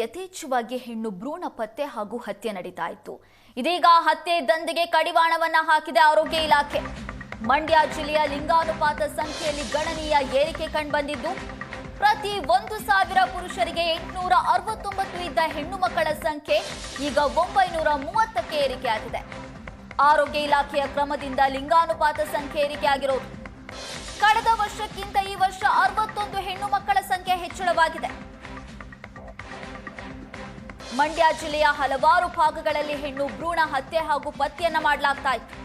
ಯಥೇಚ್ಛವಾಗಿ ಹೆಣ್ಣು ಭ್ರೂಣ ಪತ್ತೆ ಹಾಗೂ ಹತ್ಯೆ ನಡೀತಾ ಇತ್ತು ಇದೀಗ ಹತ್ಯೆ ದಂಧೆಗೆ ಕಡಿವಾಣವನ್ನ ಹಾಕಿದೆ ಆರೋಗ್ಯ ಇಲಾಖೆ. ಮಂಡ್ಯ ಜಿಲ್ಲೆಯ ಲಿಂಗಾನುಪಾತ ಸಂಖ್ಯೆಯಲ್ಲಿ ಗಣನೀಯ ಏರಿಕೆ ಕಂಡುಬಂದಿದ್ದು, ಪ್ರತಿ ಒಂದು ಸಾವಿರ ಪುರುಷರಿಗೆ ಎಂಟುನೂರ ಅರವತ್ತೊಂಬತ್ತು ಇದ್ದ ಹೆಣ್ಣು ಮಕ್ಕಳ ಸಂಖ್ಯೆ ಈಗ ಒಂಬೈನೂರ ಮೂವತ್ತಕ್ಕೆ ಏರಿಕೆಯಾಗಿದೆ ಆರೋಗ್ಯ ಇಲಾಖೆಯ ಕ್ರಮದಿಂದ ಲಿಂಗಾನುಪಾತ ಸಂಖ್ಯೆ ಏರಿಕೆಯಾಗಿರೋದು ಕಳೆದ ವರ್ಷಕ್ಕಿಂತ ಈ ವರ್ಷ ಅರವತ್ತೊಂದು ಹೆಣ್ಣು ಮಕ್ಕಳ ಸಂಖ್ಯೆ ಹೆಚ್ಚಳವಾಗಿದೆ. ಮಂಡ್ಯ ಜಿಲ್ಲೆಯ ಹಲವಾರು ಭಾಗಗಳಲ್ಲಿ ಹೆಣ್ಣು ಭ್ರೂಣ ಹತ್ಯೆ ಹಾಗೂ ಪತ್ತೆಯನ್ನ ಮಾಡಲಾಗ್ತಾ ಇತ್ತು.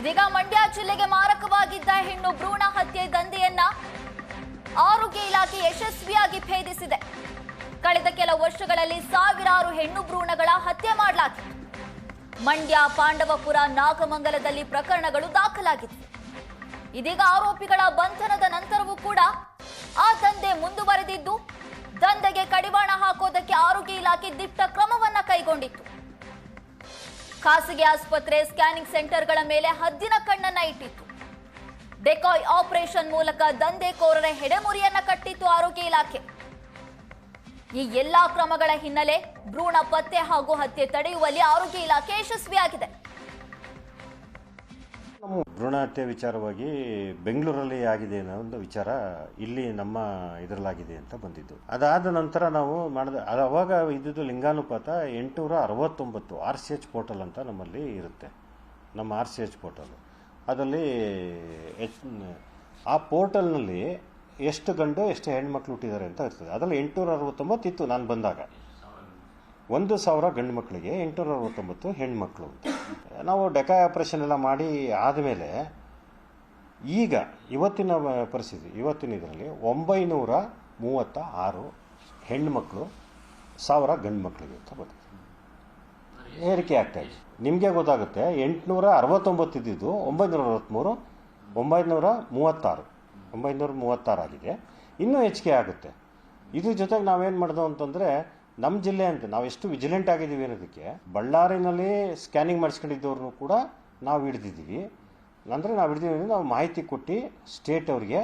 ಇದೀಗ ಮಂಡ್ಯ ಜಿಲ್ಲೆಗೆ ಮಾರಕವಾಗಿದ್ದ ಹೆಣ್ಣು ಭ್ರೂಣ ಹತ್ಯೆ ದಂಧೆಯನ್ನ ಆರೋಗ್ಯ ಇಲಾಖೆ ಯಶಸ್ವಿಯಾಗಿ ಭೇದಿಸಿದೆ. ಕಳೆದ ಕೆಲ ವರ್ಷಗಳಲ್ಲಿ ಸಾವಿರಾರು ಹೆಣ್ಣು ಭ್ರೂಣಗಳ ಹತ್ಯೆ ಮಾಡಲಾಗಿತ್ತು. ಮಂಡ್ಯ ಪಾಂಡವಪುರ ನಾಗಮಂಗಲದಲ್ಲಿ ಪ್ರಕರಣಗಳು ದಾಖಲಾಗಿತ್ತು. ಇದೀಗ ಆರೋಪಿಗಳ ಬಂಧನದ ನಂತರವೂ ಕೂಡ ಆ ದಂಧೆ ಮುಂದುವರೆದಿದ್ದು, ದಂಧೆಗೆ ಕಡಿವಾಣ ಹಾಕೋದಕ್ಕೆ ಆರೋಗ್ಯ ಇಲಾಖೆ ದಿಟ್ಟ ಕ್ರಮವನ್ನ ಕೈಗೊಂಡಿತ್ತು. ಖಾಸಗಿ ಆಸ್ಪತ್ರೆ ಸ್ಕ್ಯಾನಿಂಗ್ ಸೆಂಟರ್ಗಳ ಮೇಲೆ ಹದ್ದಿನ ಕಣ್ಣನ್ನ ಇಟ್ಟಿತ್ತು. ಡೆಕಾಯ್ ಆಪರೇಷನ್ ಮೂಲಕ ದಂಧೆಕೋರರ ಹೆಡೆಮುರಿಯನ್ನ ಕಟ್ಟಿತ್ತು ಆರೋಗ್ಯ ಇಲಾಖೆ. ಈ ಎಲ್ಲಾ ಕ್ರಮಗಳ ಹಿನ್ನೆಲೆ ಭ್ರೂಣ ಪತ್ತೆ ಹಾಗೂ ಹತ್ಯೆ ತಡೆಯುವಲ್ಲಿ ಆರೋಗ್ಯ ಇಲಾಖೆ ಯಶಸ್ವಿಯಾಗಿದೆ. ನಮ್ಮ ಭ್ರೂಣ ಹತ್ಯೆ ವಿಚಾರವಾಗಿ ಬೆಂಗಳೂರಲ್ಲಿ ಆಗಿದೆ ಅನ್ನೋ ಒಂದು ವಿಚಾರ ಇಲ್ಲಿ ನಮ್ಮ ಇದರಲ್ಲಾಗಿದೆ ಅಂತ ಬಂದಿದ್ದು. ಅದಾದ ನಂತರ ನಾವು ಮಾಡಿದ ಅವಾಗ ಇದ್ದಿದ್ದು ಲಿಂಗಾನುಪಾತ ಎಂಟುನೂರ ಅರವತ್ತೊಂಬತ್ತು ಆರ್ ಸಿ ಎಚ್ ಪೋರ್ಟಲ್ ಅಂತ ನಮ್ಮಲ್ಲಿ ಇರುತ್ತೆ. ನಮ್ಮ ಆರ್ ಸಿ ಎಚ್ ಪೋರ್ಟಲ್ ಅದರಲ್ಲಿ ಎಚ್, ಆ ಪೋರ್ಟಲ್ನಲ್ಲಿ ಎಷ್ಟು ಗಂಡು, ಎಷ್ಟು ಹೆಣ್ಮಕ್ಳು ಹುಟ್ಟಿದ್ದಾರೆ ಅಂತ ಇರ್ತದೆ. ಅದರಲ್ಲಿ ಎಂಟುನೂರ ಅರವತ್ತೊಂಬತ್ತು ಇತ್ತು ನಾನು ಬಂದಾಗ. ಒಂದು ಸಾವಿರ ಗಂಡು ಮಕ್ಕಳಿಗೆ ಎಂಟುನೂರ ಅರವತ್ತೊಂಬತ್ತು ಹೆಣ್ಮಕ್ಳು. ಅಂತ ನಾವು ಡೆಕಾಯ್ ಆಪ್ರೇಷನ್ ಎಲ್ಲ ಮಾಡಿ ಆದಮೇಲೆ ಈಗ ಇವತ್ತಿನ ಪರಿಸ್ಥಿತಿ, ಇವತ್ತಿನ ಇದರಲ್ಲಿ ಒಂಬೈನೂರ ಮೂವತ್ತ ಆರು ಹೆಣ್ಮಕ್ಳು, ಸಾವಿರ ಗಂಡು ಮಕ್ಕಳಿಗೆ ಅಂತ ಬಂದಿದೆ. ಏರಿಕೆ ಆಗ್ತಾ ಇದೆ. ನಿಮಗೆ ಗೊತ್ತಾಗುತ್ತೆ, ಎಂಟುನೂರ ಅರವತ್ತೊಂಬತ್ತು ಇದ್ದಿದ್ದು ಒಂಬೈನೂರ ಅರವತ್ತ್ಮೂರು ಒಂಬೈನೂರ ಮೂವತ್ತಾರು ಒಂಬೈನೂರ ಮೂವತ್ತಾರು ಆಗಿದೆ ಇನ್ನೂ ಹೆಚ್ಚಿಗೆ ಆಗುತ್ತೆ. ಇದ್ರ ಜೊತೆಗೆ ನಾವೇನು ಮಾಡಿದೆವು ಅಂತಂದರೆ ನಮ್ಮ ಜಿಲ್ಲೆ ಅಂತ ನಾವು ಎಷ್ಟು ವಿಜಿಲೆಂಟ್ ಆಗಿದ್ದೀವಿ ಅನ್ನೋದಕ್ಕೆ ಬಳ್ಳಾರಿನಲ್ಲಿ ಸ್ಕ್ಯಾನಿಂಗ್ ಮಾಡಿಸ್ಕೊಂಡಿದ್ದವ್ರನ್ನೂ ಕೂಡ ನಾವು ಹಿಡ್ದಿದ್ದೀವಿ. ಅಂದರೆ ನಾವು ಹಿಡಿದಿದ್ದೀವಿ ನಾವು ಮಾಹಿತಿ ಕೊಟ್ಟು ಸ್ಟೇಟ್ ಅವರಿಗೆ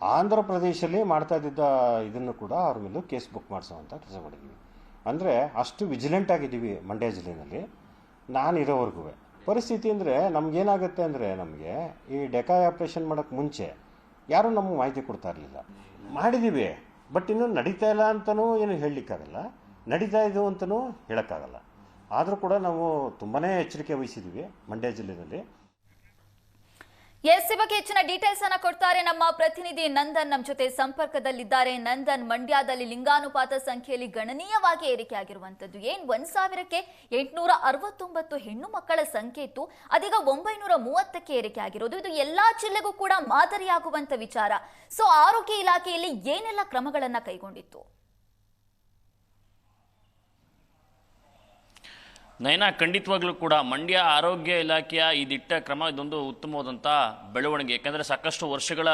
ಆಂಧ್ರ ಪ್ರದೇಶದಲ್ಲಿ ಮಾಡ್ತಾ ಇದ್ದಿದ್ದ ಇದನ್ನು ಕೂಡ ಅವ್ರ ಮೇಲೆ ಕೇಸ್ ಬುಕ್ ಮಾಡಿಸೋವಂಥ ಕೆಲಸ ಮಾಡಿದ್ದೀವಿ. ಅಂದರೆ ಅಷ್ಟು ವಿಜಿಲೆಂಟ್ ಆಗಿದ್ದೀವಿ ಮಂಡ್ಯ ಜಿಲ್ಲೆಯಲ್ಲಿ ನಾನು ಇರೋವರೆಗೂ ಪರಿಸ್ಥಿತಿ ಅಂದರೆ ನಮಗೇನಾಗುತ್ತೆ ಅಂದರೆ ನಮಗೆ ಈ ಡೆಕಾಯ್ ಆಪ್ರೇಷನ್ ಮಾಡೋಕ್ಕೆ ಮುಂಚೆ ಯಾರೂ ನಮಗೆ ಮಾಹಿತಿ ಕೊಡ್ತಾ ಇರಲಿಲ್ಲ. ಮಾಡಿದ್ದೀವಿ. ಬಟ್ ಇನ್ನು ನಡೀತಾ ಇಲ್ಲ ಅಂತಲೂ ಏನು ಹೇಳಲಿಕ್ಕಾಗಲ್ಲ. ನಡೀತಾ ಇದು ಅಂತಲೂ ಹೇಳೋಕ್ಕಾಗಲ್ಲ. ಆದರೂ ಕೂಡ ನಾವು ತುಂಬಾ ಎಚ್ಚರಿಕೆ ವಹಿಸಿದ್ವಿ ಮಂಡ್ಯ ಜಿಲ್ಲೆಯಲ್ಲಿ. ಎಸ್ ಬಗ್ಗೆ ಹೆಚ್ಚಿನ ಡೀಟೇಲ್ಸ್ ಅನ್ನ ಕೊಡ್ತಾರೆ ನಮ್ಮ ಪ್ರತಿನಿಧಿ ನಂದನ್ ನಮ್ಮ ಜೊತೆ ಸಂಪರ್ಕದಲ್ಲಿದ್ದಾರೆ. ನಂದನ್, ಮಂಡ್ಯದಲ್ಲಿ ಲಿಂಗಾನುಪಾತ ಸಂಖ್ಯೆಯಲ್ಲಿ ಗಣನೀಯವಾಗಿ ಏರಿಕೆಯಾಗಿರುವಂತದ್ದು ಏನ್ ಒಂದ್ ಸಾವಿರಕ್ಕೆ ಎಂಟುನೂರ ಅರವತ್ತೊಂಬತ್ತು ಹೆಣ್ಣು ಮಕ್ಕಳ ಸಂಖ್ಯೆ ಇತ್ತು. ಅದೀಗ ಒಂಬೈನೂರ ಮೂವತ್ತಕ್ಕೆ ಏರಿಕೆ ಆಗಿರೋದು. ಇದು ಎಲ್ಲಾ ಜಿಲ್ಲೆಗೂ ಕೂಡ ಮಾದರಿಯಾಗುವಂತ ವಿಚಾರ. ಸೊ ಆರೋಗ್ಯ ಇಲಾಖೆಯಲ್ಲಿ ಏನೆಲ್ಲ ಕ್ರಮಗಳನ್ನ ಕೈಗೊಂಡಿತ್ತು? ನಯನ ಖಂಡಿತವಾಗ್ಲೂ ಕೂಡ ಮಂಡ್ಯ ಆರೋಗ್ಯ ಇಲಾಖೆಯ ಈ ದಿಟ್ಟ ಕ್ರಮ ಇದೊಂದು ಉತ್ತಮವಾದಂಥ ಬೆಳವಣಿಗೆ. ಯಾಕಂದರೆ ಸಾಕಷ್ಟು ವರ್ಷಗಳ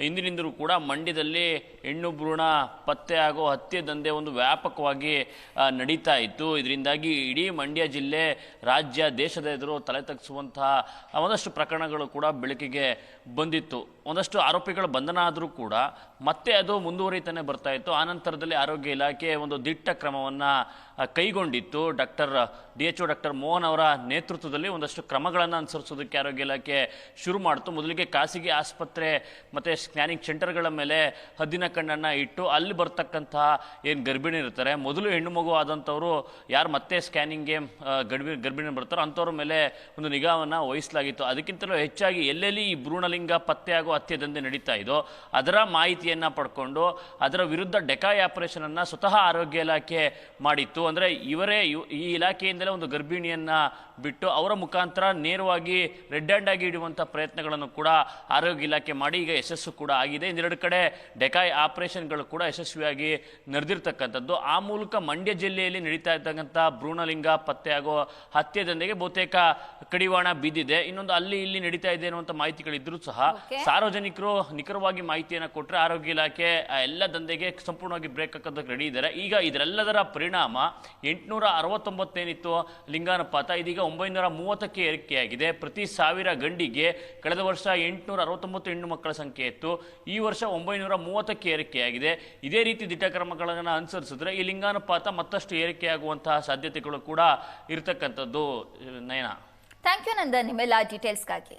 ಹಿಂದಿನಿಂದಲೂ ಕೂಡ ಮಂಡ್ಯದಲ್ಲಿ ಹೆಣ್ಣು ಭ್ರೂಣ ಪತ್ತೆ ಹಾಗೂ ಹತ್ಯೆ ದಂಧೆ ಒಂದು ವ್ಯಾಪಕವಾಗಿ ಆ, ನಡೀತಾ ಇತ್ತು. ಇದರಿಂದಾಗಿ ಇಡೀ ಮಂಡ್ಯ ಜಿಲ್ಲೆ ರಾಜ್ಯ ದೇಶದ ಎದುರು ತಲೆ ತಗ್ಗಿಸುವಂತಹ ಒಂದಷ್ಟು ಪ್ರಕರಣಗಳು ಕೂಡ ಬೆಳಕಿಗೆ ಬಂದಿತ್ತು. ಒಂದಷ್ಟು ಆರೋಪಿಗಳು ಬಂಧನ ಆದರೂ ಕೂಡ ಮತ್ತೆ ಅದು ಮುಂದುವರಿತಾನೆ ಬರ್ತಾ ಇತ್ತು. ಆನಂತರದಲ್ಲಿ ಆರೋಗ್ಯ ಇಲಾಖೆ ಒಂದು ದಿಟ್ಟ ಕ್ರಮವನ್ನು ಕೈಗೊಂಡಿತ್ತು. Doctor, D H O doctor Mohan ಅವರ ನೇತೃತ್ವದಲ್ಲಿ ಒಂದಷ್ಟು ಕ್ರಮಗಳನ್ನು ಅನುಸರಿಸೋದಕ್ಕೆ ಆರೋಗ್ಯ ಇಲಾಖೆ ಶುರು ಮಾಡಿತು. ಮೊದಲಿಗೆ ಖಾಸಗಿ ಆಸ್ಪತ್ರೆ ಮತ್ತು ಸ್ಕ್ಯಾನಿಂಗ್ ಸೆಂಟರ್ಗಳ ಮೇಲೆ ಹದ್ದಿನ ಕಣ್ಣನ್ನು ಇಟ್ಟು ಅಲ್ಲಿ ಬರ್ತಕ್ಕಂತಹ ಏನು ಗರ್ಭಿಣಿ ಇರ್ತಾರೆ, ಮೊದಲು ಹೆಣ್ಣು ಮಗು ಆದಂಥವರು ಯಾರು ಮತ್ತೆ ಸ್ಕ್ಯಾನಿಂಗ್ಗೆ ಗರ್ಭಿ ಗರ್ಭಿಣಿ ಬರ್ತಾರೋ ಅಂಥವ್ರ ಮೇಲೆ ಒಂದು ನಿಗಾವನ್ನು ವಹಿಸಲಾಗಿತ್ತು. ಅದಕ್ಕಿಂತಲೂ ಹೆಚ್ಚಾಗಿ ಎಲ್ಲೆಲ್ಲಿ ಈ ಭ್ರೂಣಲಿಂಗ ಪತ್ತೆ ಆಗೋ ಹತ್ಯೆ ನಡೀತಾ ಇದೋ, ಅದರ ಮಾಹಿತಿಯನ್ನು ಪಡ್ಕೊಂಡು ಅದರ ವಿರುದ್ಧ ಡೆಕಾಯ್ ಆಪರೇಷನನ್ನು ಸ್ವತಃ ಆರೋಗ್ಯ ಇಲಾಖೆ ಮಾಡಿತ್ತು. ಅಂದರೆ ಇವರೇ ಇವ್- ಈ ಇಲಾಖೆಯಿಂದಲೇ ಒಂದು ಗರ್ಭಿಣಿಯನ್ನು ಬಿಟ್ಟು ಅವರ ಮುಖಾಂತರ ನೇರವಾಗಿ ರೆಡ್ ಹ್ಯಾಂಡ್ ಆಗಿ ಇಡುವಂಥ ಪ್ರಯತ್ನಗಳನ್ನು ಕೂಡ ಆರೋಗ್ಯ ಇಲಾಖೆ ಮಾಡಿ. ಈಗ ಯಶಸ್ಸು ಕೂಡ ಆಗಿದೆ. ಇನ್ನೆರಡು ಕಡೆ ಡೆಕಾಯ್ ಆಪರೇಷನ್ಗಳು ಕೂಡ ಯಶಸ್ವಿಯಾಗಿ ನಡೆದಿರ್ತಕ್ಕಂಥದ್ದು. ಆ ಮೂಲಕ ಮಂಡ್ಯ ಜಿಲ್ಲೆಯಲ್ಲಿ ನಡೀತಾ ಇರ್ತಕ್ಕಂಥ ಭ್ರೂಣಲಿಂಗ ಪತ್ತೆ ಆಗೋ ಹತ್ಯೆ ದಂಧೆಗೆ ಬಹುತೇಕ ಕಡಿವಾಣ ಬಿದ್ದಿದೆ ಇನ್ನೊಂದು ಅಲ್ಲಿ ಇಲ್ಲಿ ನಡೀತಾ ಇದೆ ಅನ್ನುವಂಥ ಮಾಹಿತಿಗಳಿದ್ದರೂ ಸಹ ಸಾರ್ವಜನಿಕರು ನಿಖರವಾಗಿ ಮಾಹಿತಿಯನ್ನು ಕೊಟ್ಟರೆ ಆರೋಗ್ಯ ಇಲಾಖೆ ಆ ಎಲ್ಲ ದಂಧೆಗೆ ಸಂಪೂರ್ಣವಾಗಿ ಬ್ರೇಕ್ ಹಾಕೋದಕ್ಕೆ ರೆಡಿ ಇದ್ದಾರೆ. ಈಗ ಇದರೆಲ್ಲದರ ಪರಿಣಾಮ ಎಂಟುನೂರ ಅರವತ್ತೊಂಬತ್ತೇನಿತ್ತು ಲಿಂಗಾನುಪಾತ. ಇದೀಗ ಒಂಬೈನೂರ ಮೂವತ್ತಕ್ಕೆ ಏರಿಕೆಯಾಗಿದೆ. ಪ್ರತಿ ಸಾವಿರ ಗಂಡಿಗೆ ಕಳೆದ ವರ್ಷ ಎಂಟುನೂರ ಅರವತ್ತೊಂಬತ್ತು ಹೆಣ್ಣು ಮಕ್ಕಳ ಸಂಖ್ಯೆ ಇತ್ತು. ಈ ವರ್ಷ ಒಂಬೈನೂರ ಮೂವತ್ತಕ್ಕೆ ಏರಿಕೆಯಾಗಿದೆ. ಇದೇ ರೀತಿ ದಿಟ್ಟ ಕ್ರಮಗಳನ್ನು ಅನುಸರಿಸಿದ್ರೆ ಈ ಲಿಂಗಾನುಪಾತ ಮತ್ತಷ್ಟು ಏರಿಕೆಯಾಗುವಂತಹ ಸಾಧ್ಯತೆಗಳು ಕೂಡ ಇರತಕ್ಕಂಥದ್ದು, ನಯನ. ಥ್ಯಾಂಕ್ ಯು ನಂದನ್ ನಿಮ್ಮೆಲ್ಲ ಡೀಟೇಲ್ಸ್ಗಾಗಿ